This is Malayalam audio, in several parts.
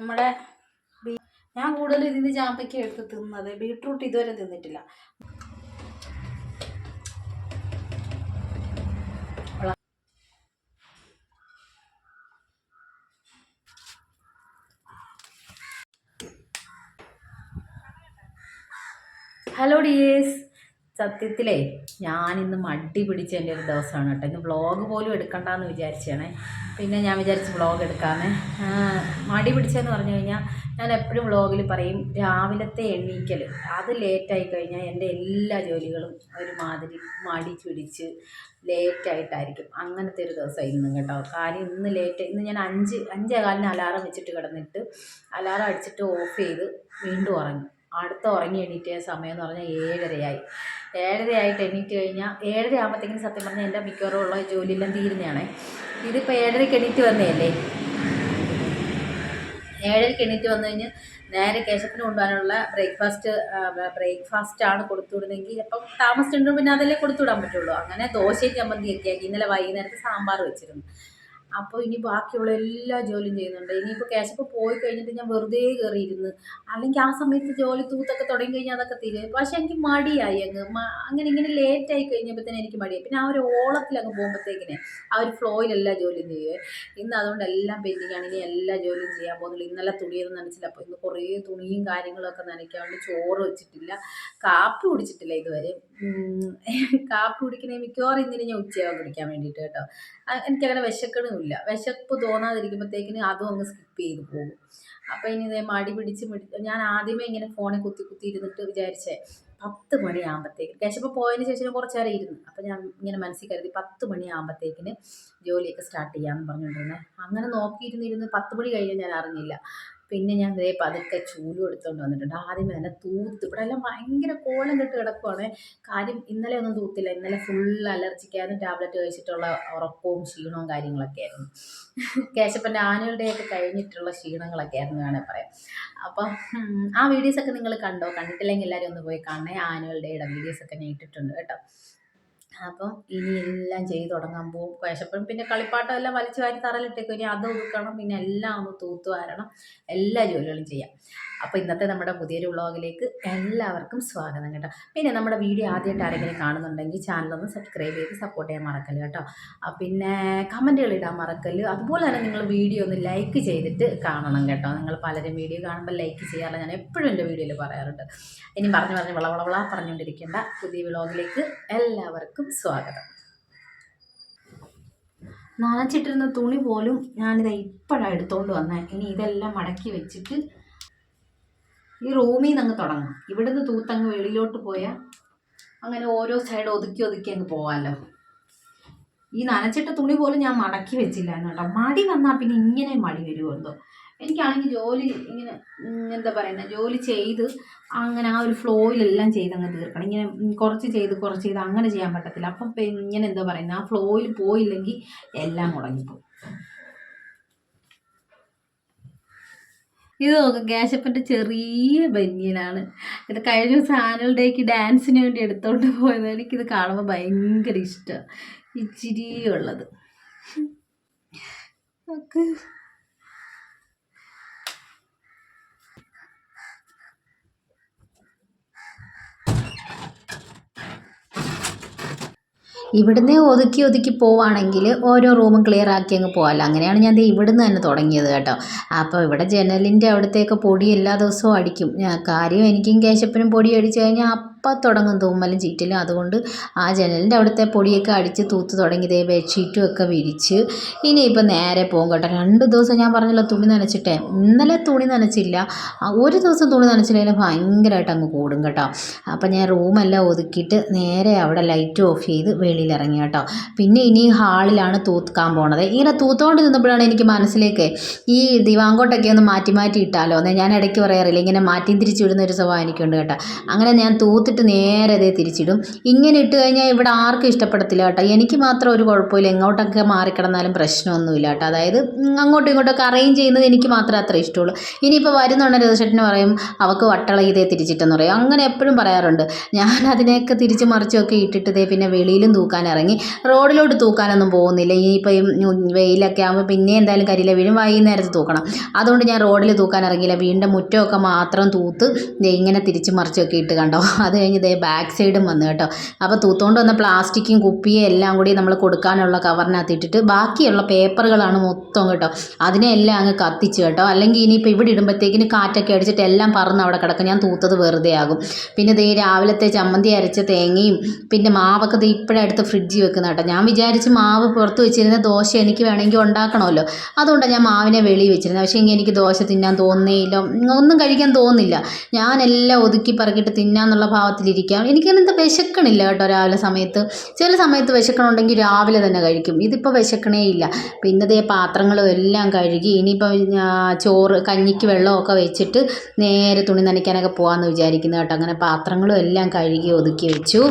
നമ്മുടെ ഞാൻ കൂടുതൽ ഇതിന് ചാമ്പയ്ക്ക എടുത്ത് തിന്നത് ബീട്രൂട്ട് ഇതുവരെ തിന്നിട്ടില്ല. ഹലോ ഡിയേഴ്സ് സത്യത്തിലേ ഞാനിന്ന് മടി പിടിച്ചതിന്റെ ഒരു ദിവസമാണ് കേട്ടോ. ഇന്ന് വ്ളോഗ് പോലും എടുക്കണ്ടെന്ന് വിചാരിച്ചാണ് പിന്നെ ഞാൻ വിചാരിച്ച് വ്ളോഗ് എടുക്കാമേ മടി പിടിച്ചതെന്ന് പറഞ്ഞു കഴിഞ്ഞാൽ ഞാൻ എപ്പോഴും വ്ളോഗിൽ പറയും രാവിലത്തെ എണ്ണീക്കൽ അത് ലേറ്റായി കഴിഞ്ഞാൽ എന്റെ എല്ലാ ജോലികളും ഒരുമാതിരി മടി പിടിച്ച് ലേറ്റായിട്ടായിരിക്കും അങ്ങനത്തെ ഒരു ദിവസം ഇന്ന് കേട്ടോ. കാര്യം ഇന്ന് ലേറ്റ് ഇന്ന് ഞാൻ അഞ്ച് അഞ്ചേ കാലിന് അലാറം വെച്ചിട്ട് കിടന്നിട്ട് അലാറം അടിച്ചിട്ട് ഓഫ് ചെയ്ത് വീണ്ടും ഉറങ്ങി. അടുത്ത ഉറങ്ങി എണീറ്റ സമയം എന്ന് പറഞ്ഞാൽ ഏഴരയായി. ഏഴരയായിട്ട് എണീറ്റ് കഴിഞ്ഞാൽ ഏഴര ആകുമ്പോഴത്തേക്കും സത്യം പറഞ്ഞാൽ എന്റെ മിക്കവാറും ഉള്ള ജോലിയെല്ലാം തീരുന്നതാണേ. ഇതിപ്പോൾ ഏഴരയ്ക്ക് എണീറ്റ് വന്നതല്ലേ? ഏഴരയ്ക്ക് എണീറ്റ് വന്നു കഴിഞ്ഞ് നേരെ കേശപ്പിന് കൊണ്ടുപോകാനുള്ള ബ്രേക്ക്ഫാസ്റ്റ് ബ്രേക്ക്ഫാസ്റ്റ് ആണ് കൊടുത്തു വിടുന്നെങ്കിൽ അപ്പം താമസിച്ചിട്ടുണ്ടെങ്കിൽ പിന്നെ അതല്ലേ കൊടുത്തു വിടാൻ പറ്റുള്ളൂ. അങ്ങനെ ദോശയും ചമ്മന്തിയൊക്കെ ആക്കി ഇന്നലെ വൈകുന്നേരത്ത് സാമ്പാർ വെച്ചിരുന്നു. അപ്പോൾ ഇനി ബാക്കിയുള്ള എല്ലാ ജോലിയും ചെയ്യുന്നുണ്ട്. ഇനിയിപ്പോൾ കേശപ്പ് പോയി കഴിഞ്ഞിട്ട് ഞാൻ വെറുതെ കയറിയിരുന്ന് അല്ലെങ്കിൽ ആ സമയത്ത് ജോലി തൂത്തൊക്കെ തുടങ്ങി കഴിഞ്ഞാൽ അതൊക്കെ തീരും. പക്ഷെ എനിക്ക് മടിയായി അങ്ങ്. അങ്ങനെ ഇങ്ങനെ ലേറ്റ് ആയി തന്നെ എനിക്ക് മടിയായി. പിന്നെ ആ ഒരു ഓളത്തിൽ അങ്ങ് പോകുമ്പോഴത്തേക്കിനെ ആ ഒരു ഫ്ലോയിൽ എല്ലാ ജോലിയും ചെയ്യുവേ. ഇന്ന് അതുകൊണ്ട് എല്ലാം പെയിന്റിങ്ങാണ് ഇനി എല്ലാ ജോലിയും ചെയ്യാൻ പോകുന്നുള്ളൂ ഇന്നലെ തുണിയൊന്നും നനച്ചില്ല. അപ്പോൾ ഇന്ന് കുറേ തുണിയും കാര്യങ്ങളൊക്കെ നനയ്ക്കാണ്ട് ചോറ് വെച്ചിട്ടില്ല. കാപ്പി കുടിച്ചിട്ടില്ല ഇതുവരെ. കാപ്പി കുടിക്കണേ മിക്കവാറും ഇന്നിന് ഞാൻ ഉച്ചയാവാൻ കുടിക്കാൻ വേണ്ടിയിട്ട് കേട്ടോ. എനിക്കങ്ങനെ വിശക്കണമില്ല വിശപ്പ് തോന്നാതിരിക്കുമ്പോഴത്തേക്കിന് അതും അങ്ങ് സ്കിപ്പ് ചെയ്ത് പോകും. അപ്പോൾ ഇനി ഇതേ മടി പിടിച്ച് പിടി ഞാൻ ആദ്യമേ ഇങ്ങനെ ഫോണിൽ കുത്തി കുത്തി ഇരുന്നിട്ട് വിചാരിച്ചേ പത്ത് മണിയാകുമ്പോഴത്തേക്കിന് വിശപ്പ് പോയതിന് ശേഷം കുറച്ച് നേരം ഇരുന്ന്. അപ്പോൾ ഞാൻ ഇങ്ങനെ മനസ്സിൽ കരുതി പത്ത് മണിയാകുമ്പോഴത്തേക്കിന് ജോലിയൊക്കെ സ്റ്റാർട്ട് ചെയ്യാമെന്ന് പറഞ്ഞുകൊണ്ടിരുന്നത് അങ്ങനെ നോക്കിയിരുന്നിരുന്ന് പത്ത് മണി കഴിഞ്ഞാൽ ഞാൻ അറിഞ്ഞില്ല. പിന്നെ ഞാൻ ഇതേ പതുക്കെ ചൂലും എടുത്തുകൊണ്ട് വന്നിട്ടുണ്ട്. ആദ്യമേ തന്നെ തൂത്ത് ഇവിടെ എല്ലാം ഭയങ്കര കോലം കെട്ട് കിടക്കുവാണ്. കാര്യം ഇന്നലെ ഒന്നും തൂത്തില്ല. ഇന്നലെ ഫുൾ അലർജിക്കായിരുന്നു ടാബ്ലറ്റ് കഴിച്ചിട്ടുള്ള ഉറക്കവും ക്ഷീണവും കാര്യങ്ങളൊക്കെ ആയിരുന്നു. കേശപ്പന്റെ ആനുവൽ ഒക്കെ കഴിഞ്ഞിട്ടുള്ള ക്ഷീണങ്ങളൊക്കെ ആയിരുന്നു വേണേൽ പറയാം അപ്പം ആ വീഡിയോസൊക്കെ നിങ്ങൾ കണ്ടോ? കണ്ടിട്ടില്ലെങ്കിൽ എല്ലാവരും ഒന്ന് പോയി കാണണേ. ആനുവൽ ഡേയുടെ വീഡിയോസൊക്കെ ഞാൻ ഇട്ടിട്ടുണ്ട് കേട്ടോ. അപ്പം ഇനി എല്ലാം ചെയ്ത് തുടങ്ങാൻ പോകും കേശപ്പൻ പിന്നെ കളിപ്പാട്ടം എല്ലാം വലിച്ചു വാരി തറയിലിട്ടേക്കും. ഇനി അത് ഒതുക്കണം പിന്നെ എല്ലാം ഒന്ന് തൂത്ത് വാരണം. എല്ലാ ജോലികളും ചെയ്യാം. അപ്പോൾ ഇന്നത്തെ നമ്മുടെ പുതിയൊരു വ്ളോഗിലേക്ക് എല്ലാവർക്കും സ്വാഗതം കേട്ടോ. പിന്നെ നമ്മുടെ വീഡിയോ ആദ്യമായിട്ട് ആരെങ്കിലും കാണുന്നുണ്ടെങ്കിൽ ചാനലൊന്ന് സബ്സ്ക്രൈബ് ചെയ്ത് സപ്പോർട്ട് ചെയ്യാൻ മറക്കൽ കേട്ടോ. പിന്നെ കമന്റുകൾ ഇടാൻ മറക്കൽ അതുപോലെ തന്നെ നിങ്ങൾ വീഡിയോ ഒന്ന് ലൈക്ക് ചെയ്തിട്ട് കാണണം കേട്ടോ. നിങ്ങൾ പലരും വീഡിയോ കാണുമ്പോൾ ലൈക്ക് ചെയ്യാറില്ല. ഞാൻ എപ്പോഴും എന്റെ വീഡിയോയിൽ പറയാറുണ്ട്. ഇനി പറഞ്ഞു പറഞ്ഞ് വളവളവള പറഞ്ഞുകൊണ്ടിരിക്കേണ്ട പുതിയ വ്ളോഗിലേക്ക് എല്ലാവർക്കും സ്വാഗതം. നനച്ചിട്ടിരുന്ന തുണി പോലും ഞാനിത് ഇപ്പോഴാണ് എടുത്തുകൊണ്ട് വന്നത് ഇനി ഇതെല്ലാം മടക്കി വെച്ചിട്ട് ഈ റൂമിൽ നിന്ന് അങ്ങ് തുടങ്ങാം ഇവിടുന്ന് തൂത്തങ്ങ് വെളിയിലോട്ട് പോയാൽ അങ്ങനെ ഓരോ സൈഡ് ഒതുക്കി ഒതുക്കി അങ്ങ് പോവാമല്ലോ ഈ നനച്ചിട്ട തുണി പോലും ഞാൻ മടക്കി വെച്ചില്ലായിരുന്നു കേട്ടോ. മടി വന്നാൽ പിന്നെ ഇങ്ങനെ മടി വരുമോ എന്തോ. എനിക്കാണെങ്കിൽ ജോലി ഇങ്ങനെ എന്താ പറയുന്നത് ജോലി ചെയ്ത് അങ്ങനെ ആ ഒരു ഫ്ലോയിലെല്ലാം ചെയ്ത് അങ്ങ് തീർക്കണം. ഇങ്ങനെ കുറച്ച് ചെയ്ത് കുറച്ച് ചെയ്ത് അങ്ങനെ ചെയ്യാൻ പറ്റത്തില്ല. അപ്പം ഇങ്ങനെ എന്താ പറയുന്നത് ആ ഫ്ലോയിൽ പോയില്ലെങ്കിൽ എല്ലാം മുടങ്ങിപ്പോകും ഇത് നോക്ക് കേശപ്പന്റെ ചെറിയ ബനിയനാണ്. ഇത് കഴിഞ്ഞ ദിവസം ആനുവൽ ഡേക്ക് ഡാൻസിന് വേണ്ടി എടുത്തോണ്ട് പോയത് എനിക്കിത് കാണുമ്പോൾ ഭയങ്കര ഇഷ്ടമാണ് ഇച്ചിരി ഉള്ളത് നോക്ക് ഇവിടുന്ന് ഒതുക്കി ഒതുക്കി പോവുകയാണെങ്കിൽ ഓരോ റൂമും ക്ലിയർ ആക്കി അങ്ങ് പോകാമല്ലോ അങ്ങനെയാണ് ഞാൻ ഇവിടുന്ന് തന്നെ തുടങ്ങിയത് കേട്ടോ. അപ്പോൾ ഇവിടെ ജനലിന്റെ അവിടത്തേക്ക് പൊടി എല്ലാ ദിവസവും അടിക്കും. കാര്യം എനിക്കും കേശപ്പനും പൊടി അടിച്ചു കഴിഞ്ഞാൽ അപ്പം തുടങ്ങും തൂമ്മലും ചീറ്റലും. അതുകൊണ്ട് ആ ജനലിന്റെ അവിടുത്തെ പൊടിയൊക്കെ അടിച്ച് തൂത്ത് തുടങ്ങി ദേ ബെഡ്ഷീറ്റും ഒക്കെ വിരിച്ച് ഇനിയിപ്പോൾ നേരെ പോകും കേട്ടോ. രണ്ട് ദിവസം ഞാൻ പറഞ്ഞല്ലോ തുണി നനച്ചിട്ടേ. ഇന്നലെ തുണി നനച്ചില്ല. ഒരു ദിവസം തുണി നനച്ചില്ലെങ്കിൽ ഭയങ്കരമായിട്ട് അങ്ങ് കൂടും കേട്ടോ. അപ്പം ഞാൻ റൂമെല്ലാം ഒതുക്കിയിട്ട് നേരെ അവിടെ ലൈറ്റ് ഓഫ് ചെയ്ത് വെളിയിൽ ഇറങ്ങി കേട്ടോ. പിന്നെ ഇനി ഹാളിലാണ് തൂക്കാൻ പോണത്. ഇങ്ങനെ തൂത്തുകൊണ്ട് നിന്നപ്പോഴാണ് എനിക്ക് മനസ്സിലേക്ക് ഈ ദിവാങ്കോട്ടൊക്കെ ഒന്ന് മാറ്റി മാറ്റി ഇട്ടാലോ ഞാൻ ഇടയ്ക്ക് പറയാറില്ല ഇങ്ങനെ മാറ്റി തിരിച്ചു വിടുന്ന ഒരു സ്വഭാവം എനിക്കുണ്ട് കേട്ടോ. അങ്ങനെ ഞാൻ തൂത്ത് കൊടുത്തിട്ട് നേരെ ഇതേ തിരിച്ചിടും. ഇങ്ങനെ ഇട്ട് കഴിഞ്ഞാൽ ഇവിടെ ആർക്കും ഇഷ്ടപ്പെടത്തില്ല കേട്ടോ. എനിക്ക് മാത്രം ഒരു കുഴപ്പമില്ല. എങ്ങോട്ടൊക്കെ മാറിക്കിടന്നാലും പ്രശ്നമൊന്നുമില്ല കേട്ടോ. അതായത് അങ്ങോട്ടും ഇങ്ങോട്ടൊക്കെ അറേഞ്ച് ചെയ്യുന്നത് എനിക്ക് മാത്രമേ അത്ര ഇഷ്ടമുള്ളൂ. ഇനിയിപ്പോൾ വരുന്നുണ്ട് രതചേട്ടന് പറയും അവൾക്ക് വട്ടള ഇതേ തിരിച്ചിട്ടെന്ന് പറയും. അങ്ങനെ എപ്പോഴും പറയാറുണ്ട്. ഞാൻ അതിനെയൊക്കെ തിരിച്ച് മറിച്ചൊക്കെ ഇട്ടിട്ട് ഇതേ പിന്നെ വെളിയിലും തൂക്കാൻ ഇറങ്ങി. റോഡിലോട്ട് തൂക്കാനൊന്നും പോകുന്നില്ല. ഇനിയിപ്പം വെയിലൊക്കെ ആകുമ്പോൾ പിന്നെ എന്തായാലും കരിയില വീഴും. വൈകുന്നേരത്ത് തൂക്കണം. അതുകൊണ്ട് ഞാൻ റോഡിൽ തൂക്കാൻ ഇറങ്ങിയില്ല. വീണ്ടും മുറ്റമൊക്കെ മാത്രം തൂത്ത് ഇങ്ങനെ തിരിച്ച് മറിച്ചൊക്കെ ഇട്ട് കണ്ടോ. അത് കഴിഞ്ഞ് ഇതേ ബാക്ക് സൈഡും വന്നു കേട്ടോ. അപ്പോൾ തൂത്തുകൊണ്ട് വന്ന പ്ലാസ്റ്റിക്കും കുപ്പിയും എല്ലാം കൂടി നമ്മൾ കൊടുക്കാനുള്ള കവറിനകത്ത് ഇട്ടിട്ട് ബാക്കിയുള്ള പേപ്പറുകളാണ് മൊത്തം കേട്ടോ. അതിനെ എല്ലാം അങ്ങ് കത്തിച്ച് കേട്ടോ. അല്ലെങ്കിൽ ഇനിയിപ്പോൾ ഇവിടെ ഇടുമ്പോഴത്തേക്കിന് കാറ്റൊക്കെ അടിച്ചിട്ട് എല്ലാം പറന്ന് അവിടെ കിടക്കും. ഞാൻ തൂത്തത് വെറുതെ ആകും. പിന്നെ ദേ രാവിലത്തെ ചമ്മന്തി അരച്ച തേങ്ങയും പിന്നെ മാവൊക്കെ ദേ ഇപ്പോഴേ അടുത്ത് ഫ്രിഡ്ജിൽ വെക്കുന്ന കേട്ടോ. ഞാൻ വിചാരിച്ച് മാവ് പുറത്ത് വെച്ചിരുന്ന ദോശ എനിക്ക് വേണമെങ്കിൽ ഉണ്ടാക്കണമല്ലോ. അതുകൊണ്ടാണ് ഞാൻ മാവിനെ വെളി വെച്ചിരുന്നത്. പക്ഷേ എങ്കിൽ എനിക്ക് ദോശ തിന്നാൻ തോന്നിയില്ല ഒന്നും കഴിക്കാൻ തോന്നുന്നില്ല. ഞാനെല്ലാം ഒതുക്കി പറക്കിയിട്ട് തിന്നാന്നുള്ള ഭാവത്തിലിരിക്കാം എനിക്കങ്ങനത്തെ വിശക്കണില്ല കേട്ടോ രാവിലെ സമയത്ത്. ചില സമയത്ത് വിശക്കണുണ്ടെങ്കിൽ രാവിലെ തന്നെ കഴിക്കും. ഇതിപ്പോൾ വിശക്കണേ ഇല്ല പിന്നെ ദേ പാത്രങ്ങളും എല്ലാം കഴുകി ഇനിയിപ്പോൾ ചോറ് കഞ്ഞിക്ക് വെള്ളമൊക്കെ വെച്ചിട്ട് നേരെ തുണി നനയ്ക്കാനൊക്കെ പോകാമെന്ന് വിചാരിക്കുന്നു കേട്ടോ. അങ്ങനെ പാത്രങ്ങളും എല്ലാം കഴുകി ഒതുക്കി വെച്ചു.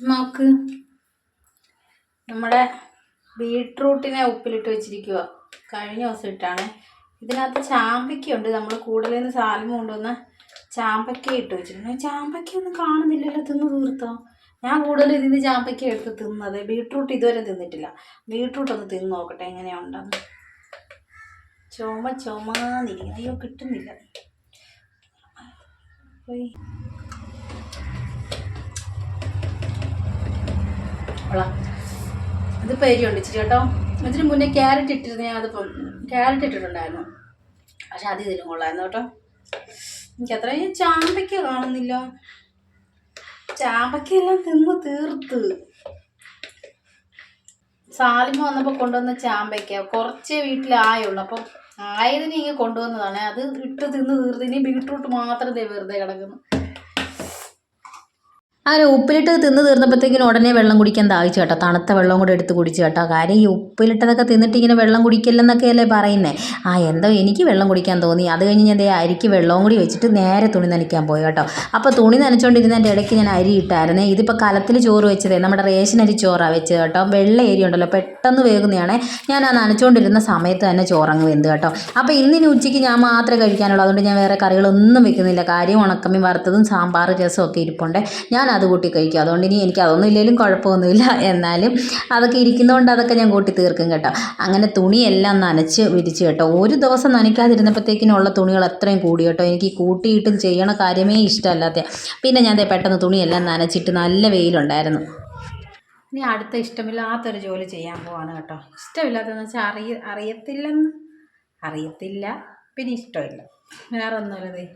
നോക്ക് നമ്മുടെ ബീട്രൂട്ടിനെ ഉപ്പിലിട്ട് വെച്ചിരിക്കുക കഴിഞ്ഞ ദിവസം ഇട്ടാണ്. ഇതിനകത്ത് ചാമ്പയ്ക്കുണ്ട്. നമ്മൾ കൂടുതലിൽ നിന്ന് സാൽമ കൊണ്ടുവന്ന ചാമ്പയ്ക്ക ഇട്ട് വെച്ചിട്ടുണ്ട്. ചാമ്പയ്ക്ക ഒന്നും കാണുന്നില്ലല്ലോ. തിന്ന് തീർത്തോ? ഞാൻ കൂടുതൽ ഇതിന് ചാമ്പയ്ക്ക എടുത്ത് തിന്നത്. ബീട്രൂട്ട് ഇതുവരെ തിന്നിട്ടില്ല. ബീട്രൂട്ട് ഒന്ന് തിന്ന് നോക്കട്ടെ എങ്ങനെയുണ്ടെന്ന്. ചുമ ചുമന്നിരിക്കുന്നു. അയ്യോ കിട്ടുന്നില്ല. കൊള്ളാം. ഇത് പേരിയുണ്ട് ഇച്ചിരി കേട്ടോ. ഇതിന് മുന്നേ ക്യാരറ്റ് ഇട്ടിരുന്ന ഞാൻ അതിപ്പം ക്യാരറ്റ് ഇട്ടിട്ടുണ്ടായിരുന്നു. പക്ഷെ അത് ഇതിലും കൊള്ളായിരുന്നു കേട്ടോ. എനിക്ക് ഈ ചാമ്പയ്ക്ക കാണുന്നില്ല. ചാമ്പയ്ക്കെല്ലാം തിന്ന് തീർത്ത്. സാലിമ വന്നപ്പോൾ കൊണ്ടുവന്ന ചാമ്പയ്ക്ക. കുറച്ചേ വീട്ടിലായുള്ളൂ. അപ്പം ആയതിനെ ഇങ്ങനെ കൊണ്ടുവന്നതാണ്. അത് ഇട്ട് തിന്ന് തീർത്ത്. ഇനി ബീട്രൂട്ട് മാത്രം ദേ വെറുതെ കിടക്കുന്നു. അങ്ങനെ ഉപ്പിലിട്ട് തിന്ന് തീർന്നപ്പോഴത്തേക്കിനും ഉടനെ വെള്ളം കുടിക്കാൻ ദാഹിച്ചു കേട്ടോ. തണുത്ത വെള്ളം കൂടെ എടുത്ത് കുടിച്ചു കേട്ടോ. കാര്യം ഈ ഉപ്പിലിട്ടതൊക്കെ തിന്നിട്ട് ഇങ്ങനെ വെള്ളം കുടിക്കില്ലെന്നൊക്കെയല്ലേ പറയുന്നത് ആ എന്തോ എനിക്ക് വെള്ളം കുടിക്കാൻ തോന്നി. അത് കഴിഞ്ഞ് ഞാൻ ദേ അരിക്ക് വെള്ളവും കൂടി വെച്ചിട്ട് നേരെ തുണി നനയ്ക്കാൻ പോയി കേട്ടോ. അപ്പോൾ തുണി നനച്ചുകൊണ്ടിരുന്നതിന്റെ ഇടയ്ക്ക് ഞാൻ അരി ഇട്ടായിരുന്നേ. ഇതിപ്പോൾ കലത്തിൽ ചോറ് വെച്ചതേ. നമ്മുടെ റേഷൻ അരി ചോറാണ് വെച്ചത് കേട്ടോ. വെള്ള അരി ഉണ്ടല്ലോ. പെട്ടെന്ന് വേകുന്നതാണേ ഞാൻ ആ നനച്ചുകൊണ്ടിരുന്ന സമയത്ത് തന്നെ ചോറങ്ങ് വെന്ത് കേട്ടോ. അപ്പോൾ ഇന്നിനി ഉച്ചയ്ക്ക് ഞാൻ മാത്രമേ കഴിക്കാനുള്ളൂ. അതുകൊണ്ട് ഞാൻ വേറെ കറികളൊന്നും വെക്കുന്നില്ല. കാര്യം ഉണക്കമ്മി വറുത്തതും സാമ്പാർ രസമൊക്കെ ഇരിപ്പുണ്ട്. ഞാൻ അത് കൂട്ടി കഴിക്കും. അതുകൊണ്ട് ഇനി എനിക്ക് അതൊന്നും ഇല്ലെങ്കിലും കുഴപ്പമൊന്നുമില്ല. എന്നാലും അതൊക്കെ ഇരിക്കുന്നതുകൊണ്ട് അതൊക്കെ ഞാൻ കൂട്ടി തീർക്കും കേട്ടോ. അങ്ങനെ തുണിയെല്ലാം നനച്ച് വിരിച്ച് കേട്ടോ. ഒരു ദിവസം നനയ്ക്കാതിരുന്നപ്പോഴത്തേക്കിനുള്ള തുണികൾ അത്രയും കൂടി കേട്ടോ. എനിക്ക് കൂട്ടിയിട്ടും ചെയ്യണ കാര്യമേ ഇഷ്ടമല്ലാത്ത. പിന്നെ ഞാൻ പെട്ടെന്ന് തുണിയെല്ലാം നനച്ചിട്ട് നല്ല വെയിലുണ്ടായിരുന്നു. ഇനി അടുത്ത ഇഷ്ടമില്ലാത്തൊരു ജോലി ചെയ്യാൻ പോവാണ് കേട്ടോ. ഇഷ്ടമില്ലാത്തതെന്ന് വെച്ചാൽ അറിയ അറിയത്തില്ലെന്ന്. അറിയത്തില്ല. പിന്നെ ഇഷ്ടമില്ല. വേറെ ഒന്നുമല്ല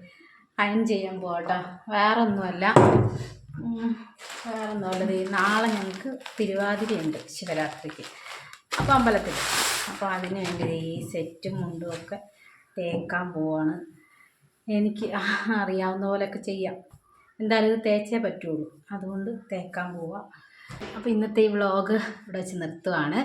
അയൺ ചെയ്യാൻ പോവാട്ടോ വേറെ ഒന്നുമല്ല ഉം, വേറെ എന്നുള്ളത് ദേ നാളെ ഞങ്ങൾക്ക് തിരുവാതിരയുണ്ട് ശിവരാത്രിക്ക്. അപ്പോൾ അമ്പലത്തിൽ അപ്പോൾ അതിന് വേണ്ടി ഈ സെറ്റും മുണ്ടും ഒക്കെ തേക്കാൻ പോവാണ്. എനിക്ക് അറിയാവുന്ന പോലെയൊക്കെ ചെയ്യാം. എന്തായാലും ഇത് തേച്ചേ പറ്റുള്ളൂ. അതുകൊണ്ട് തേക്കാൻ പോവാം. അപ്പോൾ ഇന്നത്തെ ഈ വ്ളോഗ് ഇവിടെ വെച്ച് നിർത്തുവാണ്.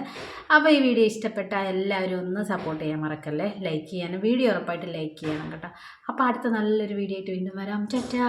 അപ്പോൾ ഈ വീഡിയോ ഇഷ്ടപ്പെട്ട എല്ലാവരും ഒന്ന് സപ്പോർട്ട് ചെയ്യാൻ മറക്കല്ലേ? ലൈക്ക് ചെയ്യാനും വീഡിയോ ഉറപ്പായിട്ട് ലൈക്ക് ചെയ്യണം കേട്ടോ. അപ്പോൾ അടുത്ത നല്ലൊരു വീഡിയോ ആയിട്ട് വീണ്ടും വരാം. ടാറ്റാ.